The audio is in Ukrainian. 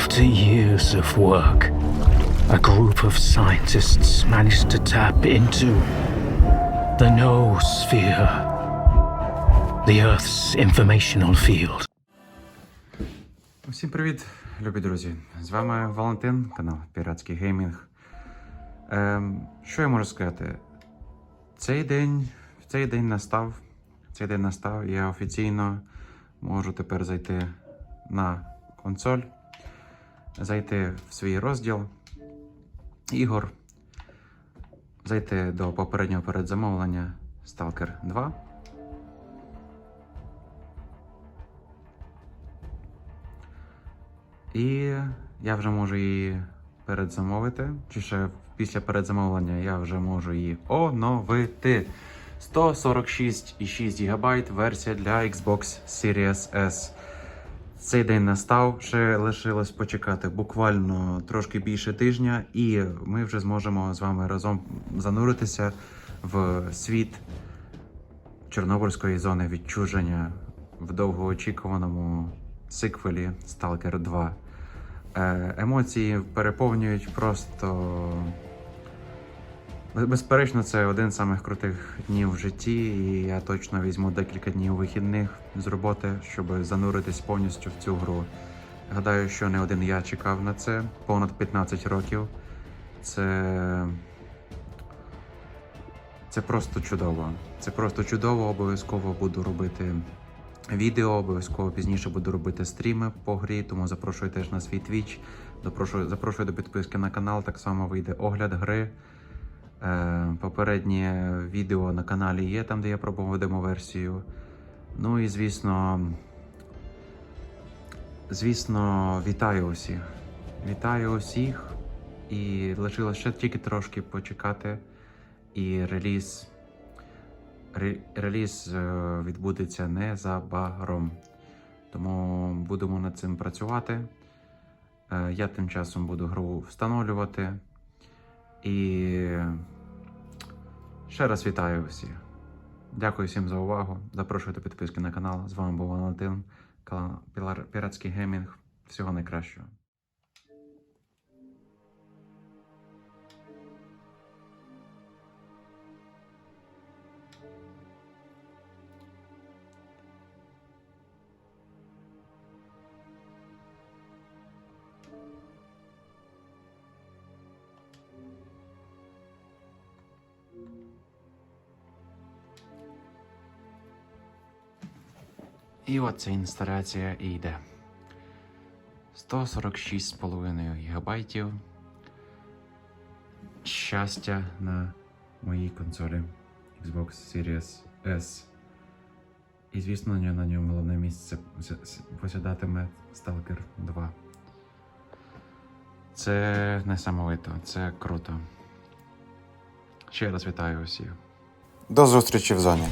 After years of work, a group of scientists managed to tap into the noosphere, the Earth's informational field. Усім привіт, любі друзі! З вами Валентин, канал Піратський Геймінг. Ем, що я можу сказати? Цей день, цей день настав. Цей день настав, я офіційно можу тепер зайти на консоль, зайти в свій розділ ігор, зайти до попереднього передзамовлення Stalker 2. І я вже можу її передзамовити. Чи ще після передзамовлення я вже можу її оновити. 146,6 ГБ версія для Xbox Series S. Цей день настав, ще лишилось почекати буквально трошки більше тижня, і ми вже зможемо з вами разом зануритися в світ Чорнобильської зони відчуження в довгоочікуваному сиквелі Stalker 2. Е, Емоції переповнюють просто. Бе- Безперечно, це один з самих крутих днів в житті, і я точно візьму декілька днів вихідних з роботи, щоб зануритись повністю в цю гру. Гадаю, що не один я чекав на це понад 15 років. Це. Це просто чудово. Це просто чудово. Обов'язково буду робити відео, обов'язково пізніше буду робити стріми по грі, тому запрошую теж на свій твіч. Запрошую, запрошую до підписки на канал. Так само вийде огляд гри. Е, попереднє відео на каналі є, там де я пробував демо-версію. Ну і звісно. Звісно, вітаю усіх. Вітаю усіх. І лишилось ще тільки трошки почекати. І реліз. ре- Реліз е, відбудеться незабаром. Тому будемо над цим працювати. Е, Я тим часом буду гру встановлювати. І ще раз вітаю всіх. Дякую всім за увагу. Запрошую до підписки на канал. З вами був Валентин, канал Піратський геймінг. Всього найкращого. І оця інсталяція і йде. 146,5 гігабайтів. Щастя на моїй консолі Xbox Series S. І, звісно, на ньому- головне місце посідатиме Stalker 2. Це несамовито, це круто. Ще раз вітаю усіх. До зустрічі в зоні.